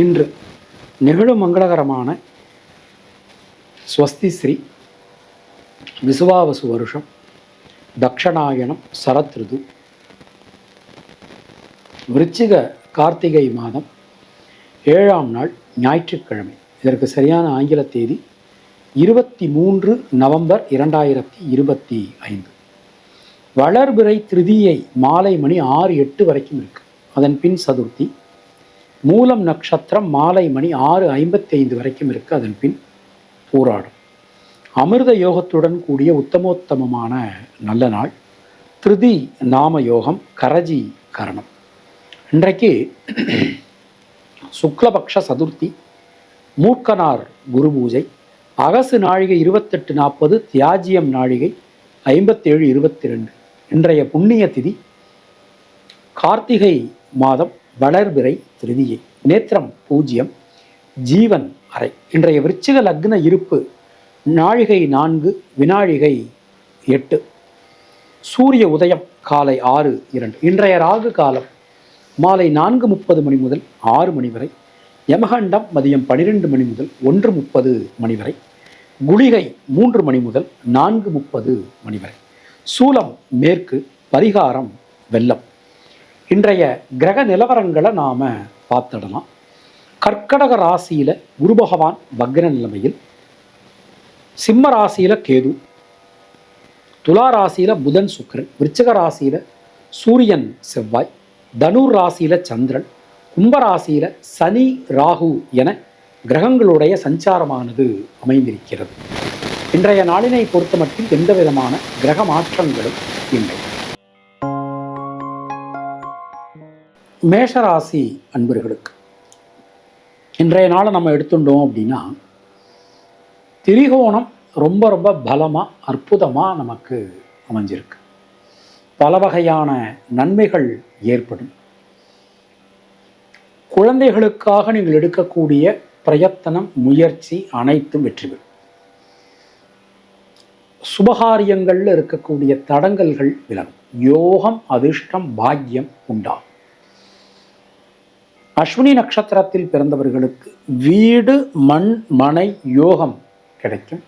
இன்று நிகழும் மங்களகரமான ஸ்வஸ்தி ஸ்ரீ விசுவாவசு வருஷம் தக்ஷணாயனம் சரத் ரிது. விருச்சிக கார்த்திகை மாதம் ஏழாம் நாள் ஞாயிற்றுக்கிழமை. இதற்கு சரியான ஆங்கில தேதி இருபத்தி மூன்று நவம்பர் இரண்டாயிரத்தி இருபத்தி ஐந்து. வளர்பிறை திருதியை மாலை மணி ஆறு எட்டு வரைக்கும் இருக்கு. அதன் பின் சதுர்த்தி மூலம் நட்சத்திரம் மாலை மணி ஆறு ஐம்பத்தி ஐந்து வரைக்கும் இருக்கு அதன் பின் போராடும். அமிர்த யோகத்துடன் கூடிய உத்தமோத்தமமான நல்ல நாள். திருதி நாம யோகம் கரஜி கரணம். இன்றைக்கு சுக்லபக்ஷ சதுர்த்தி மூர்க்கனார் குரு பூஜை அகசு நாழிகை இருபத்தெட்டு நாற்பது தியாஜியம் நாழிகை ஐம்பத்தேழு இருபத்தி ரெண்டு இன்றைய புண்ணிய திதி கார்த்திகை மாதம் வளர்பிறை திருதியை. நேத்திரம் பூஜ்ஜியம் ஜீவன் அறை. இன்றைய விருச்சிக லக்ன இருப்பு நாழிகை நான்கு வினாழிகை எட்டு. சூரிய உதயம் காலை ஆறு இரண்டு. இன்றைய ராகு காலம் மாலை நான்கு முப்பது மணி முதல் ஆறு மணி வரை. யமகண்டம் மதியம் பனிரெண்டு மணி முதல் ஒன்று முப்பது மணி வரை. குளிகை மூன்று மணி முதல் நான்கு முப்பது மணி வரை. சூலம் மேற்கு பரிகாரம் வெள்ளம். இன்றைய கிரக நிலவரங்களை நாம் பார்த்துடலாம். கர்க்கடக ராசியில குரு பகவான் வக்ர நிலைமையில் சிம்ம ராசியில் கேது துலா ராசியில புதன் சுக்கரன் விருச்சக ராசியில சூரியன் செவ்வாய் தனுர் ராசியில சந்திரன் கும்பராசியில் சனி ராகு என கிரகங்களுடைய சஞ்சாரமானது அமைந்திருக்கிறது. இன்றைய நாளினை பொறுத்தமட்டில் எந்த விதமான கிரக மாற்றங்களும் இல்லை. மேஷராசி அன்பர்களுக்கு இன்றைய நாளை நம்ம எடுத்துட்டோம் அப்படின்னா திரிகோணம் ரொம்ப ரொம்ப பலமாக அற்புதமாக நமக்கு அமைஞ்சிருக்கு. பல வகையான நன்மைகள் ஏற்படும். குழந்தைகளுக்காக நீங்கள் எடுக்கக்கூடிய பிரயத்தனம் முயற்சி அனைத்தும் வெற்றி பெறும் சுபகாரியங்களில் இருக்கக்கூடிய தடங்கல்கள் விலகும். யோகம் அதிர்ஷ்டம் பாக்கியம் உண்டாகும். அஸ்வினி நட்சத்திரத்தில் பிறந்தவர்களுக்கு வீடு மண் மனை யோகம் கிடைக்கும்.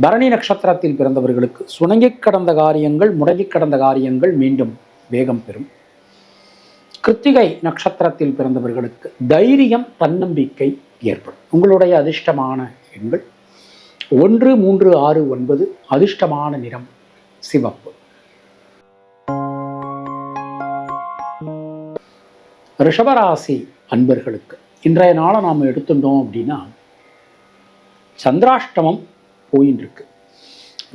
பரணி நட்சத்திரத்தில் பிறந்தவர்களுக்கு சுணங்கி கடந்த காரியங்கள் முடங்கிக் கடந்த காரியங்கள் மீண்டும் வேகம் பெறும். கிருத்திகை நட்சத்திரத்தில் பிறந்தவர்களுக்கு தைரியம் தன்னம்பிக்கை ஏற்படும். உங்களுடைய அதிர்ஷ்டமான எண்கள் ஒன்று மூன்று ஆறு ஒன்பது அதிர்ஷ்டமான நிறம் சிவப்பு. ரிஷபராசி அன்பர்களுக்கு இன்றைய நாளை நாம் எடுத்துட்டோம் அப்படின்னா சந்திராஷ்டமம் போயின்னு இருக்கு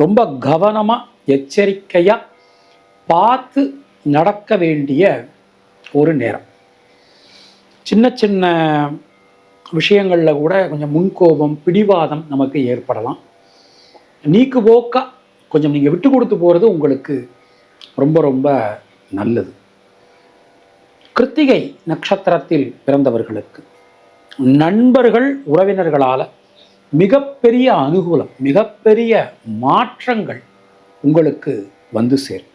ரொம்ப கவனமாக எச்சரிக்கையாக பார்த்து நடக்க வேண்டிய ஒரு நேரம். சின்ன சின்ன விஷயங்களில் கூட கொஞ்சம் முன்கோபம் பிடிவாதம் நமக்கு ஏற்படலாம். நீக்கு போக்கா கொஞ்சம் நீங்கள் விட்டு கொடுத்து போகிறது உங்களுக்கு ரொம்ப ரொம்ப நல்லது. கிருத்திகை நட்சத்திரத்தில் பிறந்தவர்களுக்கு நண்பர்கள் உறவினர்களால் மிகப்பெரிய அனுகூலம் மிகப்பெரிய மாற்றங்கள் உங்களுக்கு வந்து சேரும்.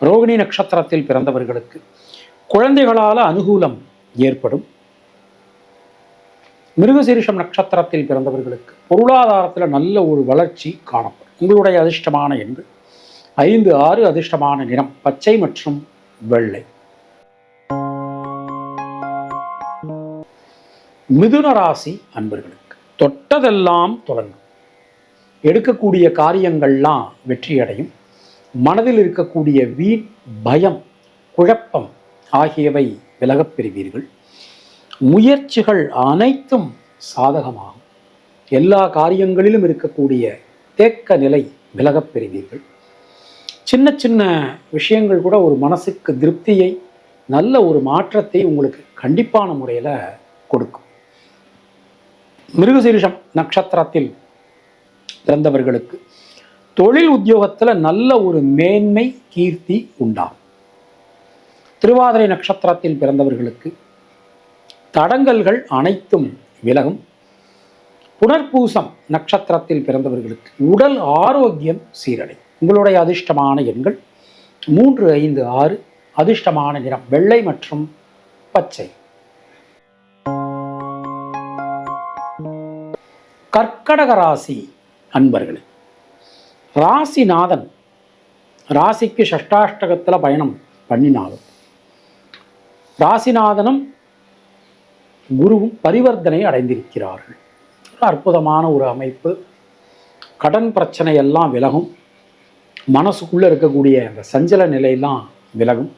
ரோகிணி நட்சத்திரத்தில் பிறந்தவர்களுக்கு குழந்தைகளால் அனுகூலம் ஏற்படும். மிருகசீரிஷம் நட்சத்திரத்தில் பிறந்தவர்களுக்கு பொருளாதாரத்தில் நல்ல ஒரு வளர்ச்சி காணப்படும். உங்களுடைய அதிர்ஷ்டமான எண்கள் ஐந்து ஆறு அதிர்ஷ்டமான நிறம் பச்சை மற்றும் வெள்ளை. மிதுன ராசி அன்பர்களுக்கு. தொட்டதெல்லாம் தொடங்கும். எடுக்கக்கூடிய காரியங்கள்லாம் வெற்றியடையும். மனதில் இருக்கக்கூடிய வீண் பயம் குழப்பம் ஆகியவை விலகப் பெறுவீர்கள். முயற்சிகள் அனைத்தும் சாதகமாகும். எல்லா காரியங்களிலும் இருக்கக்கூடிய தேக்க நிலை விலகப் பெறுவீர்கள். சின்ன சின்ன விஷயங்கள் கூட ஒரு மனசுக்கு திருப்தியை நல்ல ஒரு மாற்றத்தை உங்களுக்கு கண்டிப்பான முறையில் கொடுக்கும். மிருகசீரிஷம் நட்சத்திரத்தில் பிறந்தவர்களுக்கு தொழில் உத்தியோகத்தில் நல்ல ஒரு மேன்மை கீர்த்தி உண்டாகும். திருவாதிரை நட்சத்திரத்தில் பிறந்தவர்களுக்கு தடங்கல்கள் அனைத்தும் விலகும். புனர்பூசம் நட்சத்திரத்தில் பிறந்தவர்களுக்கு உடல் ஆரோக்கியம் சீரடை உங்களுடைய அதிர்ஷ்டமான எண்கள் மூன்று ஐந்து ஆறு அதிர்ஷ்டமான நிறம் வெள்ளை மற்றும் பச்சை. கர்க்கடக ராசி அன்பர்களே. ராசிநாதன் ராசிக்கு ஷஷ்டாஷ்டகத்தில் பயணம் பண்ணினாலும் ராசிநாதனும் குருவும் பரிவர்த்தனை அடைந்திருக்கிறார்கள். அற்புதமான ஒரு அமைப்பு. கடன் பிரச்சனை எல்லாம் விலகும். மனசுக்குள்ளே இருக்கக்கூடிய அந்த சஞ்சல நிலையெல்லாம் விலகும்.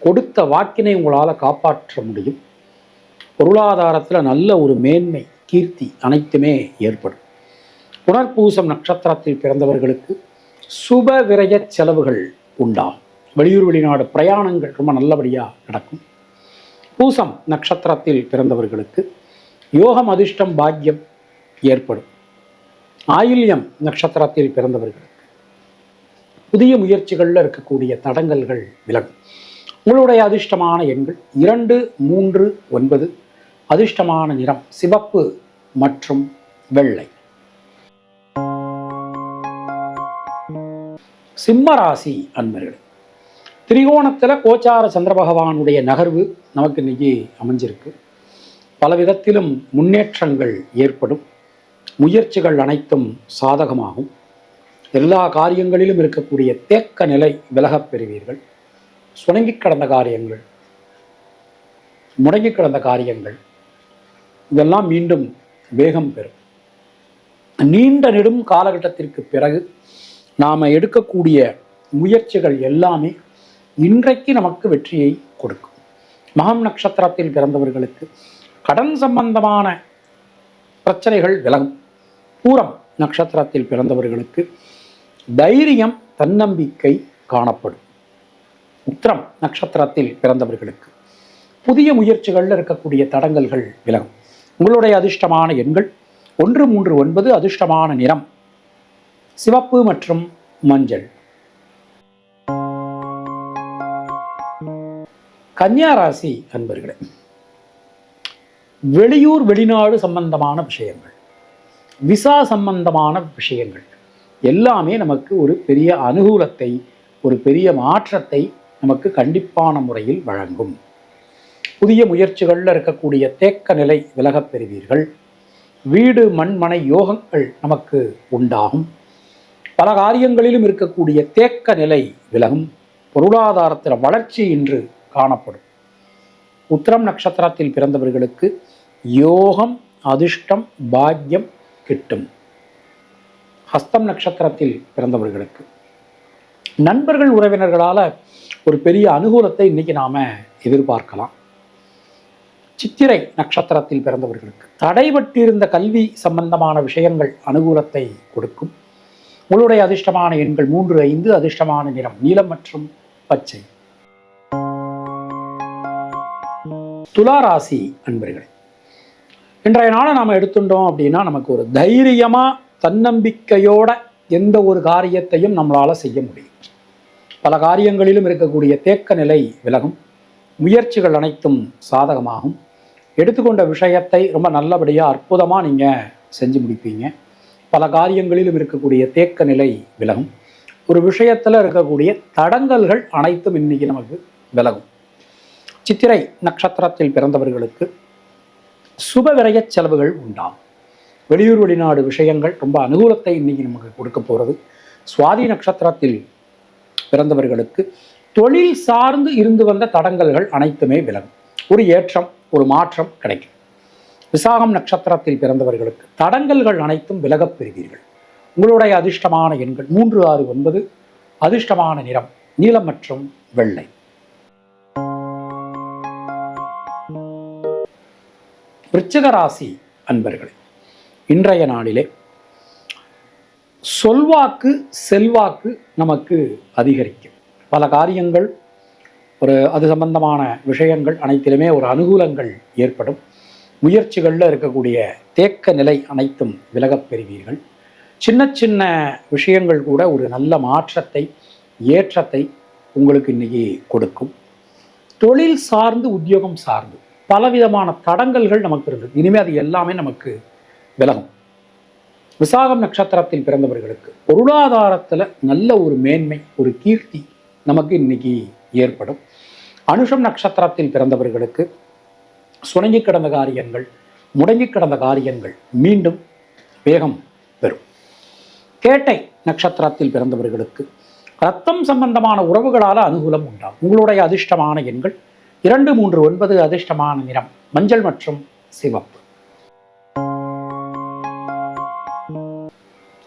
கொடுத்த வாக்கினை உங்களால் காப்பாற்ற முடியும். பொருளாதாரத்தில் நல்ல ஒரு மேன்மை கீர்த்தி அனைத்துமே ஏற்படும். புனர்பூசம் நட்சத்திரத்தில் பிறந்தவர்களுக்கு சுப விரய செலவுகள் உண்டாகும். வெளியூர் வெளிநாடு பிரயாணங்கள் ரொம்ப நல்லபடியாக நடக்கும். பூசம் நட்சத்திரத்தில் பிறந்தவர்களுக்கு யோகம் அதிர்ஷ்டம் பாக்கியம் ஏற்படும். ஆயில்யம் நட்சத்திரத்தில் பிறந்தவர்களுக்கு புதிய முயற்சிகளில் இருக்கக்கூடிய தடங்கல்கள் விலகும். உங்களுடைய அதிர்ஷ்டமான எண்கள் இரண்டு மூன்று ஒன்பது. அதிர்ஷ்டமான நிறம் சிவப்பு மற்றும் வெள்ளை. சிம்மராசி அன்பர்கள் திரிகோணத்தில் கோச்சார சந்திர பகவானுடைய நகர்வு நமக்கு இன்னைக்கு அமைஞ்சிருக்கு. பல விதத்திலும் முன்னேற்றங்கள் ஏற்படும். முயற்சிகள் அனைத்தும் சாதகமாகும். எல்லா காரியங்களிலும் இருக்கக்கூடிய தேக்க நிலை விலகப் பெறுவீர்கள். சுணங்கி கிடந்த காரியங்கள் முடங்கி கிடந்த காரியங்கள் இதெல்லாம் மீண்டும் வேகம் பெறும். நீண்ட நெடும் காலகட்டத்திற்கு பிறகு நாம் எடுக்கக்கூடிய முயற்சிகள் எல்லாமே இன்றைக்கு நமக்கு வெற்றியை கொடுக்கும். மகம் நட்சத்திரத்தில் பிறந்தவர்களுக்கு கடன் சம்பந்தமான பிரச்சனைகள் விலகும். பூரம் நட்சத்திரத்தில் பிறந்தவர்களுக்கு தைரியம் தன்னம்பிக்கை காணப்படும். உத்திரம் நட்சத்திரத்தில் பிறந்தவர்களுக்கு புதிய முயற்சிகளில் இருக்கக்கூடிய தடங்கல்கள் விலகும். உங்களுடைய அதிர்ஷ்டமான எண்கள் ஒன்று மூன்று ஒன்பது அதிர்ஷ்டமான நிறம். சிவப்பு மற்றும் மஞ்சள். கன்னியா ராசி அன்பர்களே வெளியூர் வெளிநாடு சம்பந்தமான விஷயங்கள் விசா சம்பந்தமான விஷயங்கள் எல்லாமே நமக்கு ஒரு பெரிய அனுகூலத்தை ஒரு பெரிய மாற்றத்தை நமக்கு கண்டிப்பான முறையில் வழங்கும். புதிய முயற்சிகளில் இருக்கக்கூடிய தேக்க நிலை விலகப் பெறுவீர்கள். வீடு மண்மனை யோகங்கள் நமக்கு உண்டாகும். பல காரியங்களிலும் இருக்கக்கூடிய தேக்க நிலை விலகும். பொருளாதாரத்தில் வளர்ச்சி இன்று காணப்படும். உத்திரம் நட்சத்திரத்தில் பிறந்தவர்களுக்கு யோகம் அதிர்ஷ்டம் பாக்கியம் கிட்டும். ஹஸ்தம் நட்சத்திரத்தில் பிறந்தவர்களுக்கு. நண்பர்கள் உறவினர்களால் ஒரு பெரிய அனுகூலத்தை இன்னைக்கு நாம் எதிர்பார்க்கலாம். சித்திரை நட்சத்திரத்தில் பிறந்தவர்களுக்கு. தடைபட்டிருந்த கல்வி சம்பந்தமான விஷயங்கள் அனுகூலத்தை கொடுக்கும். உங்களுடைய அதிர்ஷ்டமான எண்கள் மூன்று ஐந்து அதிர்ஷ்டமான நிறம் நீலம் மற்றும் பச்சை. துளாராசி அன்பர்களே இன்றைய நாளை நாம் எடுத்துட்டோம் அப்படின்னா நமக்கு ஒரு தைரியமாக தன்னம்பிக்கையோட எந்த ஒரு காரியத்தையும் நம்மளால் செய்ய முடியும். பல காரியங்களிலும் இருக்கக்கூடிய தேக்க நிலை விலகும். முயற்சிகள் அனைத்தும் சாதகமாகும். எடுத்துக்கொண்ட விஷயத்தை ரொம்ப நல்லபடியாக அற்புதமாக நீங்கள் செஞ்சு முடிப்பீங்க. பல காரியங்களிலும் இருக்கக்கூடிய தேக்க நிலை விலகும். ஒரு விஷயத்தில் இருக்கக்கூடிய தடங்கல்கள் அனைத்தும் இன்றைக்கி நமக்கு விலகும். சித்திரை நட்சத்திரத்தில் பிறந்தவர்களுக்கு சுப விரய செலவுகள் உண்டாம் வெளியூர் வெளிநாடு விஷயங்கள் ரொம்ப அனுகூலத்தை இன்றைக்கி நமக்கு கொடுக்க போகிறது சுவாதி நட்சத்திரத்தில் பிறந்தவர்களுக்கு தொழில் சார்ந்து இருந்து வந்த தடங்கல்கள் அனைத்துமே விலகும். ஒரு ஏற்றம் ஒரு மாற்றம் கிடைக்கும். விசாகம் நட்சத்திரத்தில் பிறந்தவர்களுக்கு தடங்கல்கள் அனைத்தும் விலகப் பெறுவீர்கள். உங்களுடைய அதிர்ஷ்டமான எண்கள் மூன்று ஆறு ஒன்பது. அதிர்ஷ்டமான நிறம் நீலம் மற்றும் வெள்ளை. விருச்சிக ராசி அன்பர்களே இன்றைய நாளிலே சொல்வாக்கு செல்வாக்கு நமக்கு அதிகரிக்கும். பல காரியங்கள் ஒரு அது சம்பந்தமான விஷயங்கள் அனைத்திலுமே ஒரு அனுகூலங்கள் ஏற்படும். முயற்சிகளில் இருக்கக்கூடிய தேக்க நிலை அனைத்தும் விலகப் பெறுவீர்கள். சின்ன சின்ன விஷயங்கள் கூட ஒரு நல்ல மாற்றத்தை ஏற்றத்தை உங்களுக்கு இன்னைக்கு கொடுக்கும். தொழில் சார்ந்து உத்தியோகம் சார்ந்து பலவிதமான தடங்கல்கள் நமக்கு இருந்தது. இனிமேல் அது எல்லாமே நமக்கு விலகும். விசாகம் நட்சத்திரத்தில் பிறந்தவர்களுக்கு பொருளாதாரத்தில் நல்ல ஒரு மேன்மை ஒரு கீர்த்தி நமக்கு இன்னைக்கு ஏற்படும். அனுஷம் நட்சத்திரத்தில் பிறந்தவர்களுக்கு சுணங்கி கிடந்த காரியங்கள் முடங்கி கிடந்த காரியங்கள் மீண்டும் வேகம் பெறும். கேட்டை நட்சத்திரத்தில் பிறந்தவர்களுக்கு ரத்தம் சம்பந்தமான உறவுகளால் அனுகூலம் உண்டாகும். உங்களுடைய அதிர்ஷ்டமான எண்கள் இரண்டு மூன்று ஒன்பது அதிர்ஷ்டமான நிறம் மஞ்சள் மற்றும் சிவப்பு.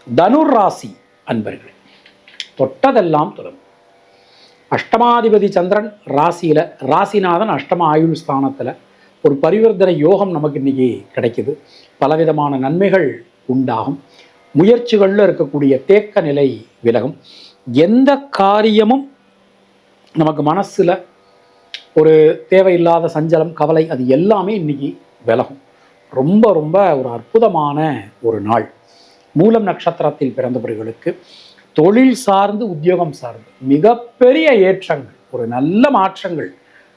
தனுர் ராசி அன்பர்கள் தொட்டதெல்லாம் தொடங்கும் அஷ்டமாதிபதி சந்திரன் ராசியில் ராசிநாதன் அஷ்டம ஆயுள் ஸ்தானத்தில் ஒரு பரிவர்த்தனை யோகம் நமக்கு இன்றைக்கி கிடைக்குது. பலவிதமான நன்மைகள் உண்டாகும். முயற்சிகளில் இருக்கக்கூடிய தேக்க நிலை விலகும். எந்த காரியமும் நமக்கு மனசில் ஒரு தேவையில்லாத சஞ்சலம் கவலை அது எல்லாமே இன்னைக்கு விலகும். ரொம்ப ரொம்ப ஒரு அற்புதமான ஒரு நாள். மூலம் நட்சத்திரத்தில் பிறந்தவர்களுக்கு தொழில் சார்ந்து உத்தியோகம் சார்ந்து மிகப்பெரிய ஏற்றங்கள் ஒரு நல்ல மாற்றங்கள்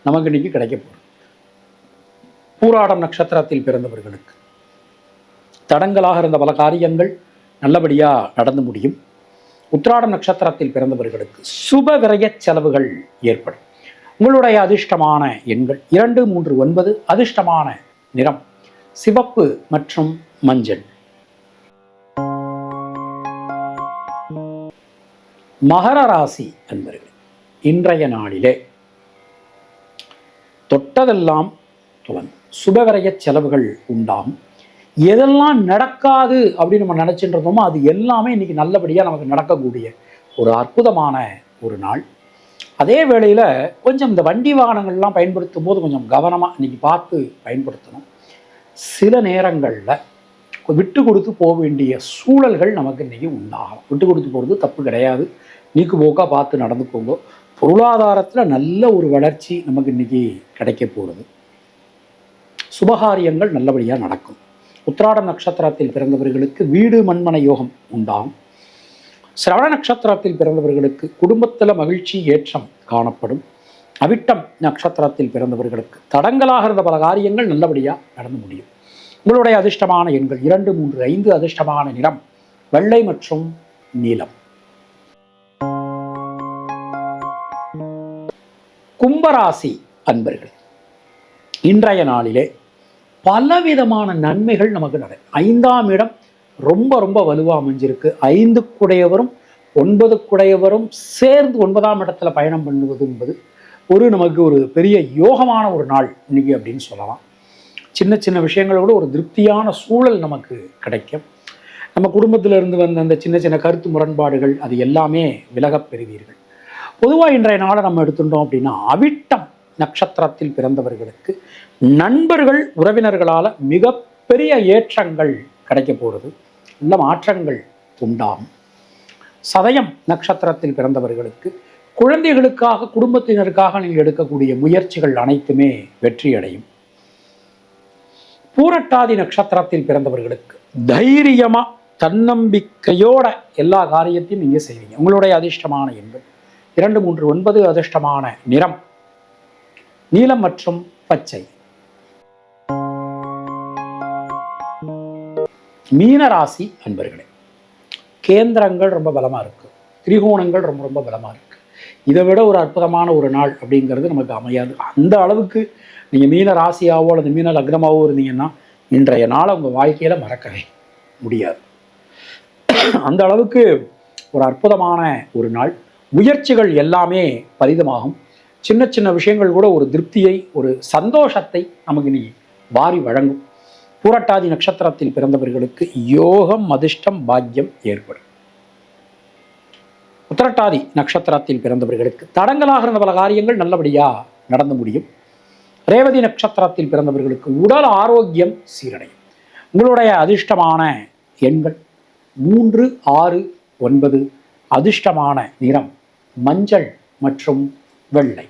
நமக்கு இன்னைக்கு கிடைக்க போகுது. பூராடம் நட்சத்திரத்தில் பிறந்தவர்களுக்கு தடங்களாக இருந்த பல காரியங்கள் நல்லபடியா நடந்து முடியும். உத்ராடம் நட்சத்திரத்தில் பிறந்தவர்களுக்கு சுப விரய செலவுகள் ஏற்படும். உங்களுடைய அதிர்ஷ்டமான எண்கள் இரண்டு மூன்று ஒன்பது அதிர்ஷ்டமான நிறம் சிவப்பு மற்றும் மஞ்சள். மகர ராசி என்பர்கள் இன்றைய நாளிலே தொட்டதெல்லாம் துவங்கும் சுபவரைய செலவுகள் உண்டாகும். எதெல்லாம் நடக்காது அப்படின்னு நம்ம நினச்சிட்டு இருந்தோமோ அது எல்லாமே இன்னைக்கு நல்லபடியாக நமக்கு நடக்கக்கூடிய ஒரு அற்புதமான ஒரு நாள். அதே வேளையில் கொஞ்சம் இந்த வண்டி வாகனங்கள்லாம் பயன்படுத்தும் போது கொஞ்சம் கவனமாக இன்னைக்கு பார்த்து பயன்படுத்தணும். சில நேரங்களில் விட்டு கொடுத்து போக வேண்டிய சூழல்கள் நமக்கு இன்னைக்கு உண்டாகும் விட்டு கொடுத்து போகிறது தப்பு கிடையாது. நீக்கு போக்கா பார்த்து நடந்துக்கோங்க பொருளாதாரத்தில் நல்ல ஒரு வளர்ச்சி நமக்கு இன்னைக்கு கிடைக்க போகிறது சுபகாரியங்கள் நல்லபடியாக நடக்கும். உத்திராட நட்சத்திரத்தில் பிறந்தவர்களுக்கு வீடு மண்மனை யோகம் உண்டாம் சிரவண நட்சத்திரத்தில் பிறந்தவர்களுக்கு குடும்பத்தில் மகிழ்ச்சி ஏற்றம் காணப்படும். அவிட்டம் நட்சத்திரத்தில் பிறந்தவர்களுக்கு தடங்களாக இருந்த பல காரியங்கள் நல்லபடியாக நடந்து முடியும். உங்களுடைய அதிர்ஷ்டமான எண்கள் இரண்டு மூன்று ஐந்து அதிர்ஷ்டமான நிறம் வெள்ளை மற்றும் நீலம். கும்பராசி அன்பர்கள் இன்றைய நாளிலே பலவிதமான நன்மைகள் நமக்கு நட ஐந்தாம் இடம் ரொம்ப ரொம்ப வலுவாக அமைஞ்சிருக்கு. ஐந்து குடையவரும் ஒன்பது குடையவரும் சேர்ந்து ஒன்பதாம் இடத்துல பயணம் பண்ணுவது என்பது ஒரு நமக்கு ஒரு பெரிய யோகமான ஒரு நாள் இன்னைக்கு அப்படின்னு சொல்லலாம். சின்ன சின்ன விஷயங்களோட ஒரு திருப்தியான சூழல் நமக்கு கிடைக்கும். நம்ம குடும்பத்தில் இருந்து வந்த அந்த சின்ன சின்ன கருத்து முரண்பாடுகள் அது எல்லாமே விலகப் பெறுவீர்கள். பொதுவாக இன்றைய நாளை நம்ம எடுத்துட்டோம் அப்படின்னா அவிட்டம் நட்சத்திரத்தில் பிறந்தவர்களுக்கு நண்பர்கள் உறவினர்களால் மிகப்பெரிய ஏற்றங்கள் கிடைக்க போகிறது நல்ல மாற்றங்கள் உண்டாகும். சதயம் நட்சத்திரத்தில் பிறந்தவர்களுக்கு குழந்தைகளுக்காக குடும்பத்தினருக்காக நீங்கள் எடுக்கக்கூடிய முயற்சிகள் அனைத்துமே வெற்றியடையும். பூரட்டாதி நட்சத்திரத்தில் பிறந்தவர்களுக்கு தைரியமா தன்னம்பிக்கையோட எல்லா காரியத்தையும் நீங்கள் செய்வீங்க. உங்களுடைய அதிர்ஷ்டமான எண்கள். இரண்டு மூன்று ஒன்பது அதிர்ஷ்டமான நிறம். நீலம் மற்றும் பச்சை. மீன ராசி அன்பர்களே கேந்திரங்கள் ரொம்ப பலமா இருக்கு. திரிகோணங்கள் ரொம்ப ரொம்ப பலமா இருக்கு. இதை விட ஒரு அற்புதமான ஒரு நாள் அப்படிங்கிறது நமக்கு அமையாது. அந்த அளவுக்கு நீங்க மீன ராசியாவோ அல்லது மீன லக்னமாவோ இருந்தீங்கன்னா இன்றைய நாளை உங்க வாழ்க்கையில மறக்கவே முடியாது. அந்த அளவுக்கு ஒரு அற்புதமான ஒரு நாள். முயற்சிகள் எல்லாமே பலிதமாகும். சின்ன சின்ன விஷயங்கள் கூட ஒரு திருப்தியை ஒரு சந்தோஷத்தை நமக்கு நீ வாரி வழங்கும். பூரட்டாதி நட்சத்திரத்தில் பிறந்தவர்களுக்கு யோகம் அதிர்ஷ்டம் பாக்கியம் ஏற்படும். உத்தரட்டாதி நட்சத்திரத்தில் பிறந்தவர்களுக்கு தடங்களாக இருந்த பல காரியங்கள் நல்லபடியா நடந்து முடியும். ரேவதி நட்சத்திரத்தில் பிறந்தவர்களுக்கு உடல் ஆரோக்கியம் சீரடையும். உங்களுடைய அதிர்ஷ்டமான எண்கள் மூன்று ஆறு ஒன்பது அதிர்ஷ்டமான நிறம் மஞ்சள் மற்றும் வெள்ளை.